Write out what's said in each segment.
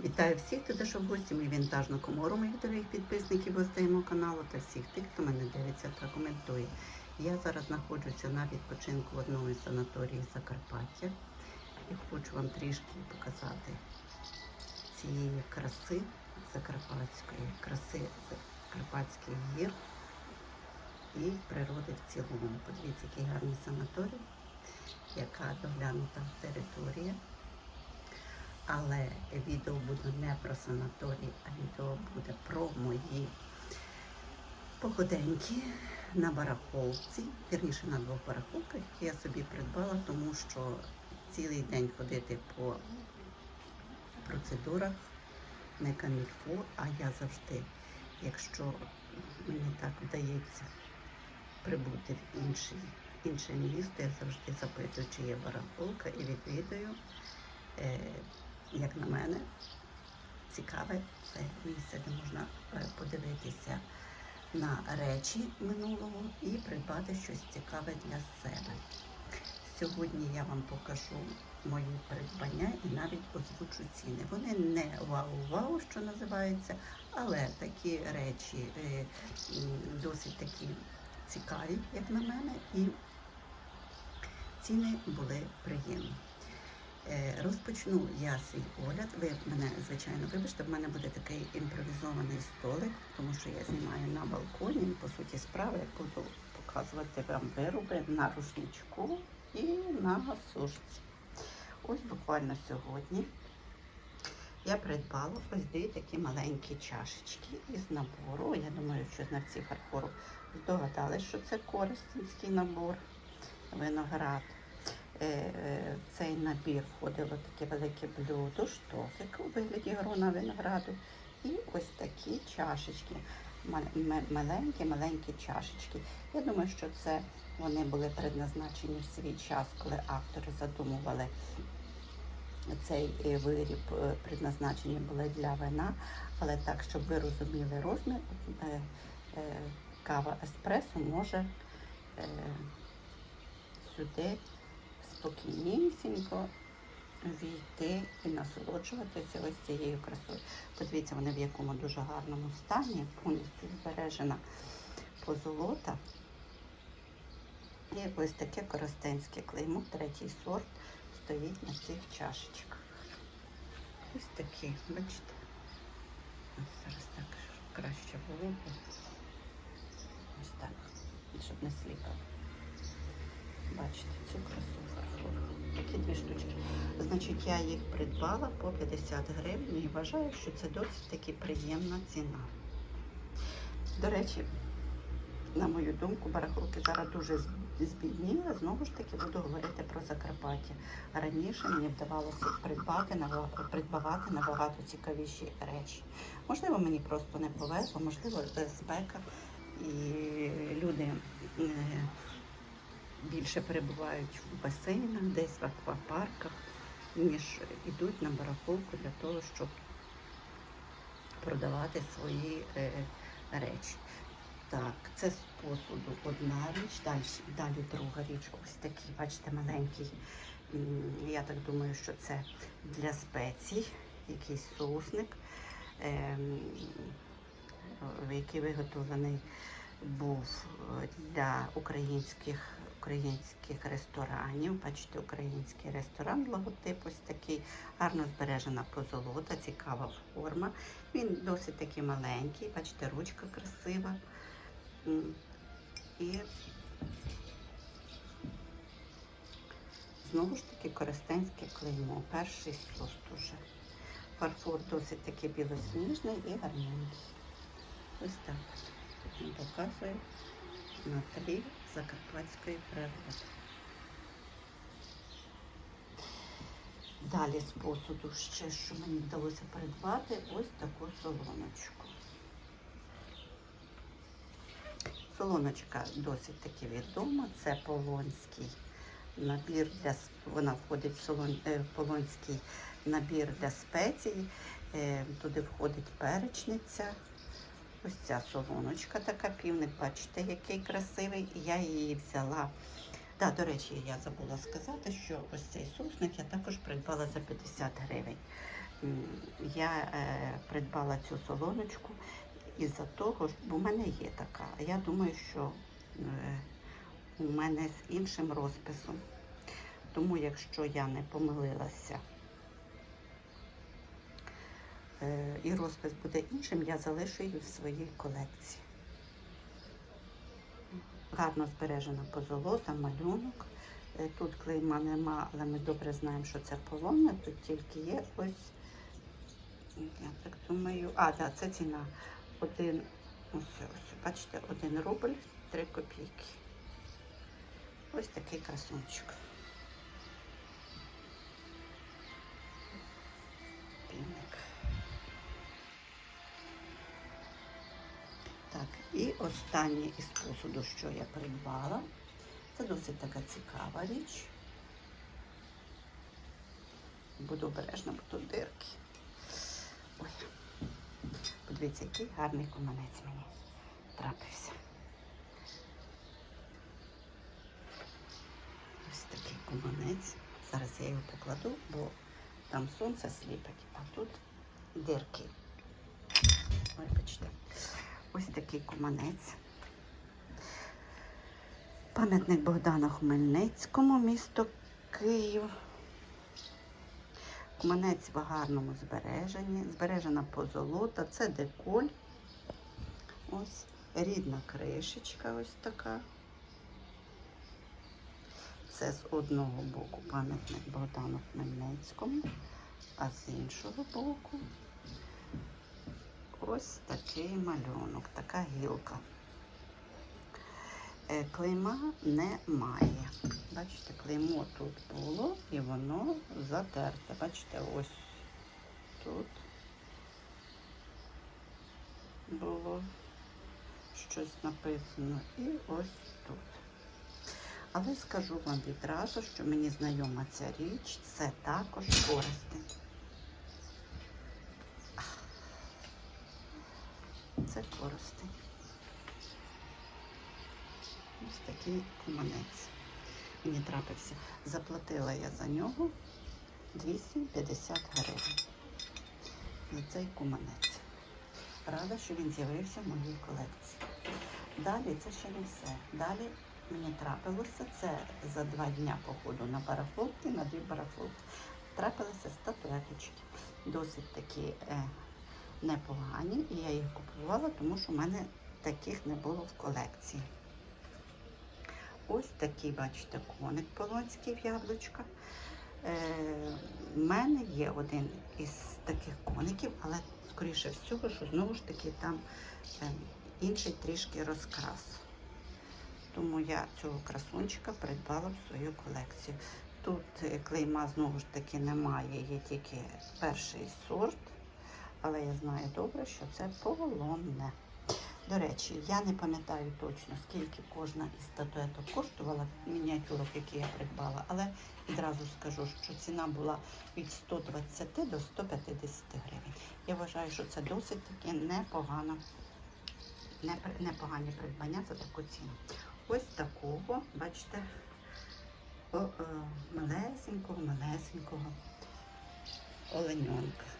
Вітаю всіх, хто зайшов в гості мою вінтажну комору, моїх дорогих підписників гостей мого каналу та всіх тих, хто мене дивиться та коментує. Я зараз знаходжуся на відпочинку в одному із санаторіїв Закарпаття і хочу вам трішки показати цієї краси закарпатської, краси Закарпатських гір і природи в цілому. Подивіться, який гарний санаторій, яка доглянута територія. Але відео буде не про санаторій, а відео буде про мої походеньки на барахолці, вірніше на двох барахолках, я собі придбала, тому що цілий день ходити по процедурах не камільфо, а я завжди, якщо мені так вдається прибути в інший, інше місто, я завжди запитую, чи є барахолка і відвідую. Як на мене, цікаве це місце, де можна е, подивитися на речі минулого і придбати щось цікаве для себе. Сьогодні я вам покажу мої придбання і навіть озвучу ціни. Вони не вау-вау, що називається, але такі речі е, досить такі цікаві, як на мене, і ціни були приємні. Е, Розпочну я свій огляд. Ви мене, звичайно, вибачте, в мене буде такий імпровізований столик, тому що я знімаю на балконі. По суті, справи я буду показувати вам вироби на рушничку і на сушці. Ось буквально сьогодні я придбала ось дві такі маленькі чашечки із набору. Я думаю, що знавці фарфору здогадались, що це користинський набор виноград. Е, е, цей набір входило таке велике блюдо, штофик у вигляді грона винограду. І ось такі чашечки, маленькі, маленькі чашечки. Я думаю, що це вони були предназначені в свій час, коли автори задумували цей е, виріб, предназначені були для вина, але так, щоб ви розуміли розмір, кава еспресо може сюди спокійнісінько війти і насолоджуватися ось цією красою. Подивіться, вони в якому дуже гарному стані, повністю збережена позолота. І ось таке коростенське клеймо, третій сорт, стоїть на цих чашечках. Ось такі, бачите? Зараз так краще було. Ось так, щоб не сліпало. Бачите, цю красу фарфору. Такі дві штучки. Значить, я їх придбала по 50 гривень і вважаю, що це досить таки приємна ціна. До речі, на мою думку, барахолки зараз дуже збідніли. Знову ж таки буду говорити про Закарпаття. Раніше мені вдавалося придбати придбавати набагато цікавіші речі. Можливо, мені просто не повезло, можливо, е, спека і люди. Е, більше перебувають в басейнах, десь в аквапарках, ніж йдуть на барахолку для того, щоб продавати свої е, речі. Так, це з посуду одна річ, далі, далі друга річ, ось такий, бачите, маленький. Я так думаю, що це для спецій, якийсь соусник, ем, який виготовлений був е, для українських українських ресторанів. Бачите, український ресторан логотип ось такий, гарно збережена позолота, цікава форма. Він досить такий маленький, бачите, ручка красива. І знову ж таки користенське клеймо, перший сорт уже. Фарфор досить таки білосніжний і гарненький. Ось так. Він показує на тлі закарпатської природи. Далі з посуду ще, що мені вдалося придбати, ось таку солоночку. Солоночка досить таки відома, це полонський набір для вона входить в солон, е, полонський набір для спецій. Е, туди входить перечниця, Ось ця солоночка така півник, бачите, який красивий. Я її взяла. Да, до речі, я забула сказати, що ось цей соусник я також придбала за 50 гривень. я е, придбала цю солоночку із-за того, бо в мене є така. Я думаю, що е, у мене з іншим розписом. Тому, якщо я не помилилася, і розпис буде іншим, я залишу її в своїй колекції. Гарно збережена позолота, малюнок. Е, Тут клейма нема, але ми добре знаємо, що це полонне. Тут тільки є ось, я так думаю, а, так, це ціна. Один, ось, ось, бачите, один рубль, три копійки. Ось такий красунчик. Так, і останнє із посуду, що я придбала. Це досить така цікава річ. Буду обережна, бо тут дирки. Ой. Подивіться, який гарний куманець мені трапився. Ось такий куманець. Зараз я його покладу, бо там сонце сліпить, а тут дирки. Ой, Вибачте. Ось такий куманець. Пам'ятник Богдана Хмельницькому, місто Київ. Куманець в гарному збереженні. Збережена позолота. Це деколь. Ось рідна кришечка ось така. Це з одного боку пам'ятник Богдану Хмельницькому, а з іншого боку ось такий малюнок, така гілка. Е, Клейма немає. Бачите, клеймо тут було і воно затерте. Бачите, ось тут було щось написано і ось тут. Але скажу вам відразу, що мені знайома ця річ, це також користи. Це користи. Ось такий куманець. Мені трапився. Заплатила я за нього 250 гривень. За цей куманець. Рада, що він з'явився в моїй колекції. Далі це ще не все. Далі мені трапилося це за два дня походу на парафлотки, на дві парафлотки. Трапилися статуеточки. Досить такі е, непогані. І я їх купувала, тому що в мене таких не було в колекції. Ось такий, бачите, коник полонський в яблучка. Е, в мене є один із таких коників, але скоріше всього, що знову ж таки там е, інший трішки розкрас. Тому я цього красунчика придбала в свою колекцію. Тут е, клейма знову ж таки немає, є тільки перший сорт, але я знаю добре, що це полонне. До речі, я не пам'ятаю точно, скільки кожна із статуеток коштувала мініатюрок, які я придбала, але відразу скажу, що ціна була від 120 до 150 гривень. Я вважаю, що це досить таки непогано, непогані придбання за таку ціну. Ось такого, бачите, о, о, малесенького, малесенького оленьонка.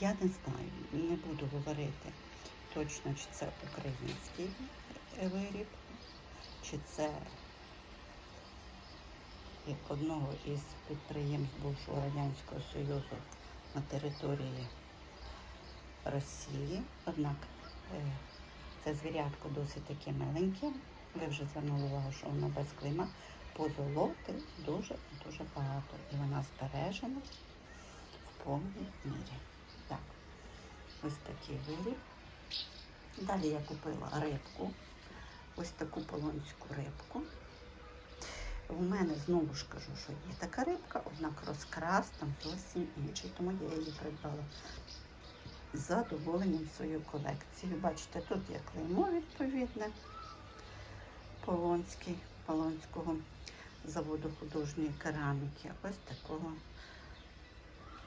Я не знаю, не буду говорити точно, чи це український е, виріб, чи це одного із підприємств бувшого Радянського Союзу на території Росії. Однак е, це звірятко досить таке миленьке. Ви вже звернули увагу, що воно без клейма. Позолоти дуже дуже багато. І вона збережена в повній мірі. Ось такий виріб. Далі я купила рибку, ось таку полонську рибку. У мене знову ж кажу, що є така рибка, однак розкрас там зовсім інший, тому я її придбала з задоволенням свою колекцію. Бачите, тут є клеймо відповідне Полонський, Полонського заводу художньої кераміки. Ось такого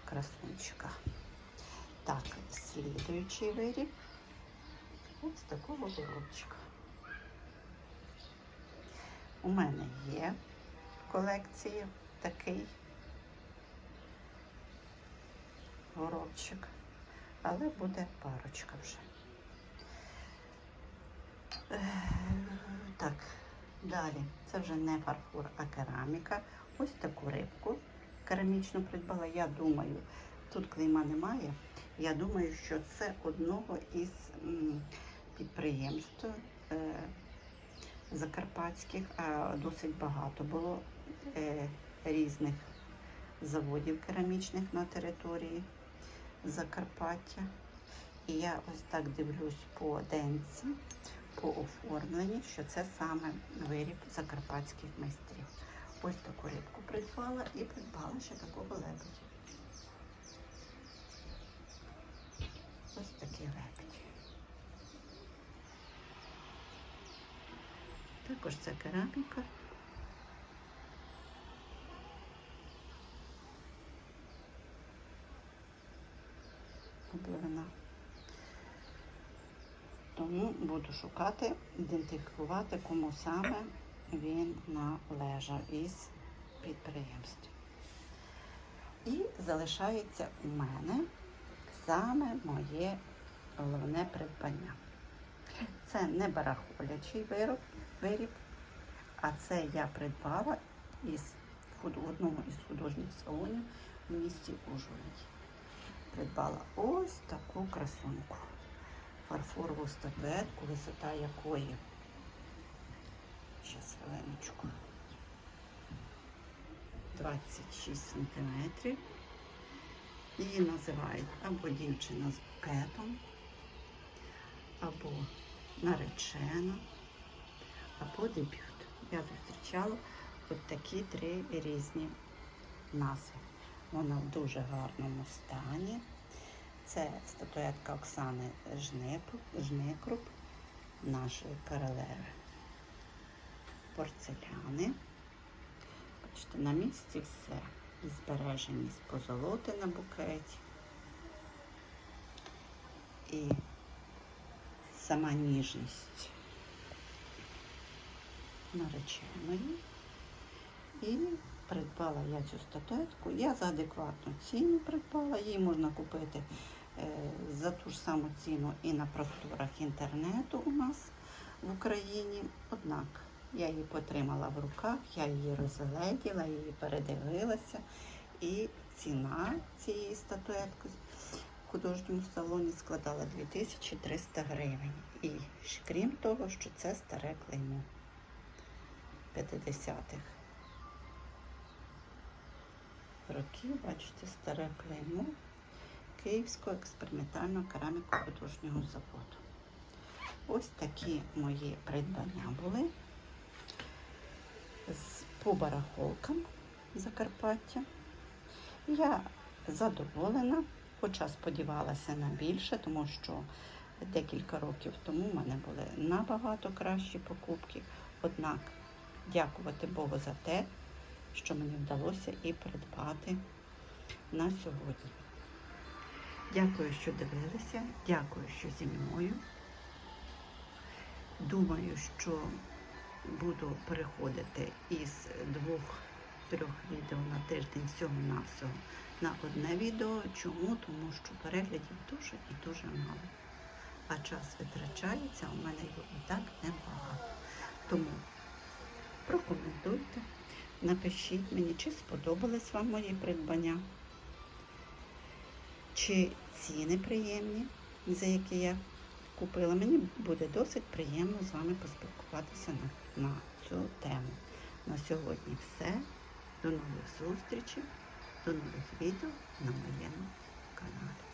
красунчика. Так, слідуючий виріб. Ось такого голубчика. У мене є в колекції такий горобчик. Але буде парочка вже. Е, Так, далі. Це вже не фарфор, а кераміка. Ось таку рибку керамічну придбала. Я думаю, тут клейма немає. Я думаю, що це одного із підприємств е, закарпатських, а досить багато було е, різних заводів керамічних на території Закарпаття. І я ось так дивлюсь по денці, по оформленню, що це саме виріб закарпатських майстрів. Ось таку рибку придбала і придбала ще такого лебедя. Ось. Також це кераміка. Обливина. Тому буду шукати, ідентифікувати, кому саме він належав із підприємств. І залишається у мене саме моє головне придбання. Це не барахолячий вироб, виріб, а це я придбала із одного із художніх салонів в місті Ужгороді. Придбала ось таку красунку. Фарфорову статуетку, висота якої. Щас хвилиночку. 26 сантиметрів. Її називають або дівчина з букетом, або наречена, або дебют. Я зустрічала от такі три різні назви. Вона в дуже гарному стані. Це статуетка Оксани Жникруп, нашої королеви порцеляни. Бачите, на місці все. Збереженість позолоти на букеті. І сама ніжність нареченої. І придбала я цю статуетку. Я за адекватну ціну придбала. Її можна купити е, за ту ж саму ціну і на просторах інтернету у нас в Україні. Однак я її потримала в руках, я її розгледіла, її передивилася. І ціна цієї статуетки художньому салоні складала 2300 гривень. І крім того, що це старе клеймо 50-х років, бачите, старе клеймо Київського експериментального кераміко-художнього заводу. Ось такі мої придбання були з по барахолкам Закарпаття. Я задоволена, хоча сподівалася на більше, тому що декілька років тому в мене були набагато кращі покупки. Однак дякувати Богу за те, що мені вдалося і придбати на сьогодні. Дякую, що дивилися, дякую, що зі мною. Думаю, що буду переходити із двох-трьох відео на тиждень всього-навсього на одне відео. Чому? Тому що переглядів дуже і дуже мало. А час витрачається, у мене його і так небагато. Тому прокоментуйте, напишіть мені, чи сподобались вам мої придбання, чи ціни приємні, за які я купила. Мені буде досить приємно з вами поспілкуватися на, на цю тему. На сьогодні все. До нових зустрічей, до нових відео на моєму каналі.